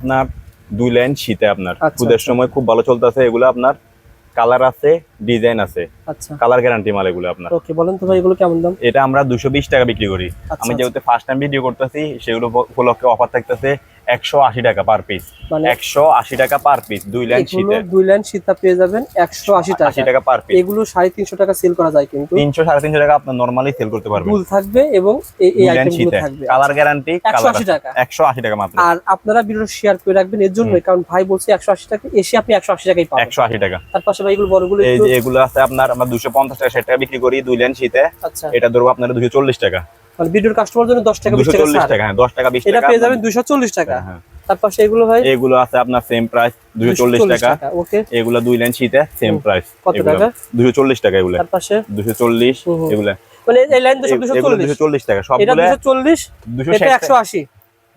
আপনার দুই লাইন শীতে আপনার। পুজোর খুদের আচ্ছা। সময় খুব ভালো চলতেছে এগুলো আপনার কালার আছে ডিজাইন আছে। আচ্ছা। কালার গ্যারান্টি মাল এগুলো আপনার। ওকে বলেন তো ভাই এগুলো কেমন দাম? এটা আমরা দুশো বিশ টাকা বিক্রি করি। আচ্ছা, আমি যেহেতু ফার্স্ট টাইম ভিডিও করতেছি সেগুলো উপলক্ষে অফার থাকতেছে একশো আশি টাকা পার পিস মানে একশো আশি টাকা পার পিস দুই লাইন শীতে দুই লাইন সীতা পেয়ে যাবেন একশো আশি টাকা আশি টাকা পার পিস এগুলো সাড়ে তিনশো টাকা সেল করা যায় কিন্তু। তিনশো সাড়ে তিনশো টাকা আপনার নর্মালি সেল করতে পারবেন। দুল থাকবে এবং এই আইটেমগুলো থাকবে। কালার গ্যারান্টি একশো আশি টাকা। একশো আশি টাকা মাত্র। আর আপনারা ভিডিও শেয়ার করে রাখবেন এর জন্যই কারণ ভাই বলছে একশো আশি টাকা এসে আপনি একশো আশি টাকাই পাবেন। একশো আশি টাকা। তার পাশে ভাই এগুলো বড়গুলো এই যে এগুলো আছে আপনার আমরা দুশো পঞ্চাশ টাকা ষাট টাকা বিক্রি করি দুই লাইন শীতে। আচ্ছা। এটা ধরবো আপনার দুশো চল্লিশ টাকা। মানে ভিডিওর কাস্টমার জন্য দশ টাকা বিশ দুশো টাকা চল্লিশ ছাড়। টাকা হ্যাঁ দশ টাকা এটা পেয়ে যাবেন দুশো চল্লিশ টাকা। হ্যাঁ, হ্যাঁ। তার এগুলো ভাই এগুলো আছে আপনার সেম প্রাইস দুশো চল্লিশ টাকা। ওকে। এগুলো দুই লাইন শীতে সেম প্রাইস কত টাকা? দুশো চল্লিশ টাকা এগুলো। তার পাশে? দুশো চল্লিশ হুম, হুম। এগুলো। মানে এই লাইন দুশো দুশো এগুলো চল্লিশ। দুশো চল্লিশ টাকা। সবগুলো দুশো চল্লিশ দুশো এটা ষাট একশো আশি।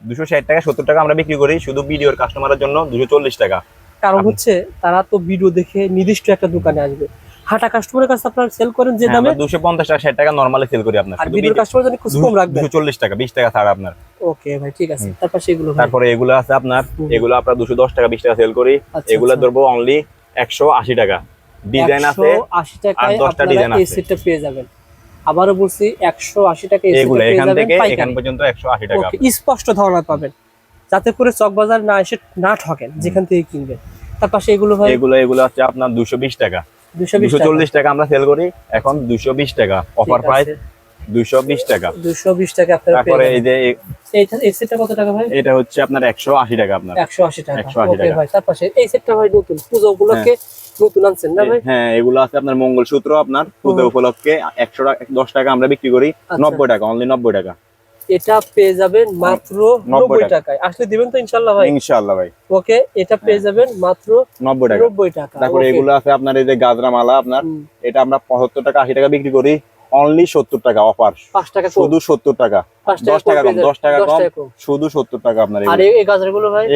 দুশো ষাট টাকা সত্তর টাকা আমরা বিক্রি করি শুধু ভিডিওর কাস্টমারের জন্য দুশো চল্লিশ টাকা। কারণ হচ্ছে তারা তো ভিডিও দেখে নির্দিষ্ট একটা দোকানে আসবে। হাটা কাস্টমারের কাছে আপনারা সেল করেন যে দামে দুশো পঞ্চাশ টাকা ষাট টাকা নর্মালি সেল করি আপনার। আর ভিডিওর কাস্টমার জন্য কম রাখবেন। দুশো চল্লিশ টাকা বিশ টাকা ছাড় আপনার। ওকে ভাই ঠিক আছে। তার পাশে এগুলো তারপরে এগুলো আছে আপনার এগুলো আপনার দুশো দশ টাকা বিশ টাকা সেল করি। আচ্ছা, এগুলো আচ্ছা। ধরবো অনলি একশো আশি টাকা। ডিজাইন আছে 180 টাকায় আর দশটা আপনারা ডিজাইন এই সেটটা পেয়ে যাবেন। আবারও বলছি একশো আশি টাকা এই সেটটা পেয়ে যাবেন থেকে এখান পর্যন্ত একশো আশি টাকা ওকে স্পষ্ট ধারণা পাবেন। যাতে করে চক বাজার না এসে না ঠকেন যেখান থেকে কিনবেন। তার পাশে এগুলো ভাই। এগুলো এগুলো হচ্ছে আপনার দুশো বিশ টাকা। দুশো চল্লিশ টাকা আমরা সেল করি এখন দুশো বিশ টাকা। অফার প্রাইস দুশো বিশ টাকা। দুশো বিশ টাকা আপনারা তারপরে এই যে এই সেটটা কত টাকা ভাই? এটা হচ্ছে আপনার একশো আশি টাকা আপনার। একশো আশি টাকা। 180 ওকে টাকা। ভাই তার পাশে এই সেটটা ভাই নতুন। পুজো উপলক্ষে নতুন আনছেন না ভাই? হ্যাঁ এগুলো আছে আপনার মঙ্গলসূত্র আপনার। পুজো উপলক্ষে একশো টাকা দশ টাকা আমরা বিক্রি করি। আচ্ছা। নব্বই টাকা অনলি নব্বই টাকা। এটা পেয়ে যাবেন মাত্র নব্বই টাকায়। আসলে দিবেন তো ইনশাল্লাহ ভাই? ইনশাল্লাহ ভাই। ওকে এটা পেয়ে যাবেন মাত্র নব্বই টাকা। নব্বই টাকা। তারপরে এগুলো আছে আপনার এই যে গাজরা মালা আপনার এটা আমরা পঁচাত্তর টাকা আশি টাকা বিক্রি করি। অনলি সত্তর টাকা অফার পাঁচ টাকা শুধু সত্তর টাকা। দশ টাকা কম দশ টাকা কম শুধু সত্তর টাকা আপনার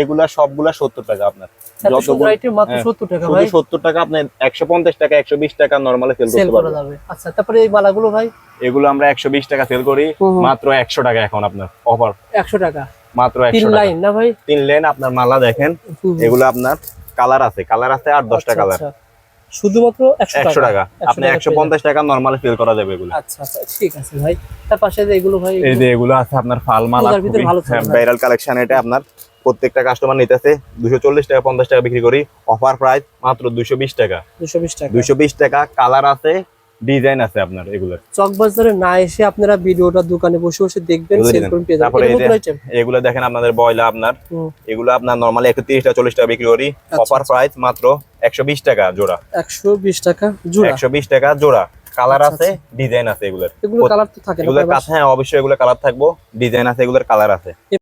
এগুলো। সবগুলা সত্তর টাকা আপনার। যতগুলো হ্যাঁ, সত্তর টাকা শুধু সত্তর টাকা আপনি একশো পঞ্চাশ টাকা একশো বিশ টাকা নর্মালি সেল সেল করতে করা পারবেন। যাবে। আচ্ছা তারপরে এই মালাগুলো ভাই? এগুলো আমরা একশো বিশ টাকা সেল করি। মাত্র একশো টাকা এখন আপনার অফার একশো টাকা। মাত্র একশো লাইন না ভাই? তিন আপনার মালা দেখেন। এগুলো আপনার কালার আছে। কালার আছে আর দশটা কালার আচ্ছা। শুধুমাত্র একশো টাকা। আপনি একশো পঞ্চাশ টাকা নর্মাল ফিল করা যাবে এগুলো। আচ্ছা আচ্ছা ঠিক আছে ভাই। তার পাশে যে এগুলো ভাই এই যে এগুলো আছে আপনার ফাল মালা ভালো ভাইরাল কালেকশন এটা আপনার প্রত্যেকটা কাস্টমার নিতেছে। দুশো চল্লিশ টাকা পঞ্চাশ টাকা বিক্রি করি। অফার প্রাইস মাত্র দুশো বিশ টাকা। দুশো বিশ টাকা। দুশো বিশ টাকা। কালার আছে ডিজাইন আছে আপনার এগুলোর। চক বাজারে না এসে আপনারা ভিডিওটা দোকানে বসে বসে দেখবেন এগুলো সেল দিলেন। করে পেয়ে যাবেন। এগুলো দেখেন আপনাদের বয়লা আপনার। এগুলো আপনার নর্মালি একশো তিরিশ টাকা চল্লিশ টাকা বিক্রি করি। আচ্ছা, অফার প্রাইস মাত্র একশো বিশ টাকা জোড়া। একশো বিশ টাকা জোড়া? একশো বিশ টাকা জোড়া। কালার আচ্ছা, আছে ডিজাইন আছে এগুলোর। এগুলো কালার তো থাকে না এগুলোর কাছে হ্যাঁ অবশ্যই এগুলো কালার থাকব। ডিজাইন আছে এগুলোর কালার আছে।